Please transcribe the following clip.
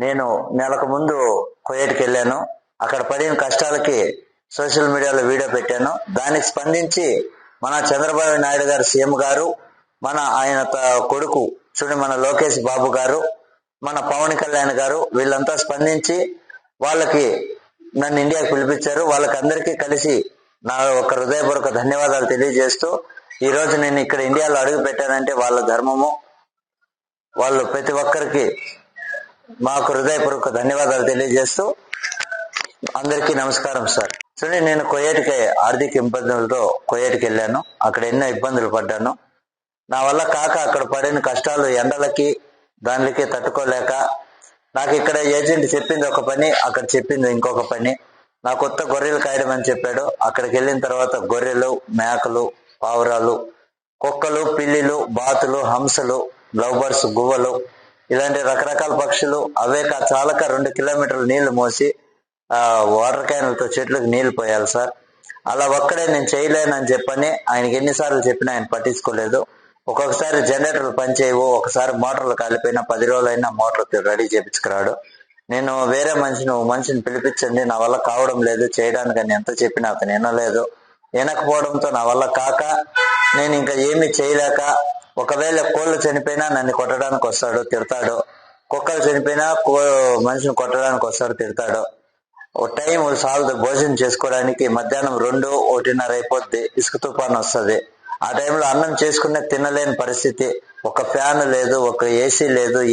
నేను నెలకు ముందు కువైట్కి వెళ్ళాను అక్కడ పడిన కష్టాలకి సోషల్ మీడియాలో వీడియో పెట్టాను. దానికి స్పందించి మన చంద్రబాబు నాయుడు గారు సీఎం గారు మన ఆయన త- కొడుకు చూడండి మన లోకేష్ బాబు గారు మన పవన్ కళ్యాణ్ గారు వీళ్ళంతా స్పందించి వాళ్ళకి నన్ను ఇండియాకి పిలిపించారు. వాళ్ళకి అందరికీ కలిసి నా ఒక హృదయపూర్వక ధన్యవాదాలు తెలియజేస్తూ ఈ రోజు నేను ఇక్కడ ఇండియాలో అడుగు పెట్టానంటే వాళ్ళ ధర్మము వాళ్ళు ప్రతి ఒక్కరికి మాకు హృదయపూర్వక ధన్యవాదాలు తెలియజేస్తూ అందరికీ నమస్కారం సార్. చూడండి నేను కొయ్యేటికి ఆర్థిక ఇబ్బందులతో కొయ్యేటికి వెళ్ళాను. అక్కడ ఎన్నో ఇబ్బందులు పడ్డాను. నా వల్ల కాక అక్కడ పడిన కష్టాలు ఎండలకి దానికి తట్టుకోలేక నాకు ఇక్కడ ఏజెంట్ చెప్పింది ఒక పని అక్కడ చెప్పింది ఇంకొక పని. నా కొత్త గొర్రెలు కాయడం అని చెప్పాడు. అక్కడికి వెళ్ళిన తర్వాత గొర్రెలు మేకలు పావురాలు కుక్కలు పిల్లిలు బాతులు హంసలు లవ్ బర్డ్స్ గువ్వలు ఇలాంటి రకరకాల పక్షులు. అవే చాలక రెండు కిలోమీటర్లు నీళ్ళు మోసి ఆ వాటర్ క్యాన్లతో చెట్లకు నీళ్ళు పోయాలి సార్. అలా ఒక్కడే నేను చేయలేనని చెప్పని ఆయనకి ఎన్నిసార్లు చెప్పినా ఆయన పట్టించుకోలేదు. ఒక్కొక్కసారి జనరేటర్లు పనిచేయవు. ఒకసారి మోటార్లు కాలిపోయినా పది రోజులైనా మోటార్ రెడీ చేపించుకురాడు. నేను వేరే మనిషిని మనిషిని పిలిపించండి నా వల్ల కావడం లేదు చేయడానికి అని ఎంత చెప్పినా అతను వినలేదు. వినకపోవడంతో నా వల్ల కాక నేను ఇంకా ఏమి చేయలేక ఒకవేళ కోళ్ళు చనిపోయినా నన్ను కొట్టడానికి వస్తాడు తిడతాడు. కుక్కలు చనిపోయినా కో మనిషిని కొట్టడానికి వస్తాడు తిడతాడు. ఓ టైం సాల్దు భోజనం చేసుకోవడానికి మధ్యాహ్నం రెండు ఒకటిన్నర అయిపోద్ది. ఇసుక తుఫాన్ వస్తుంది. ఆ టైంలో అన్నం చేసుకునే తినలేని పరిస్థితి. ఒక ఫ్యాన్ లేదు ఒక ఏసీ లేదు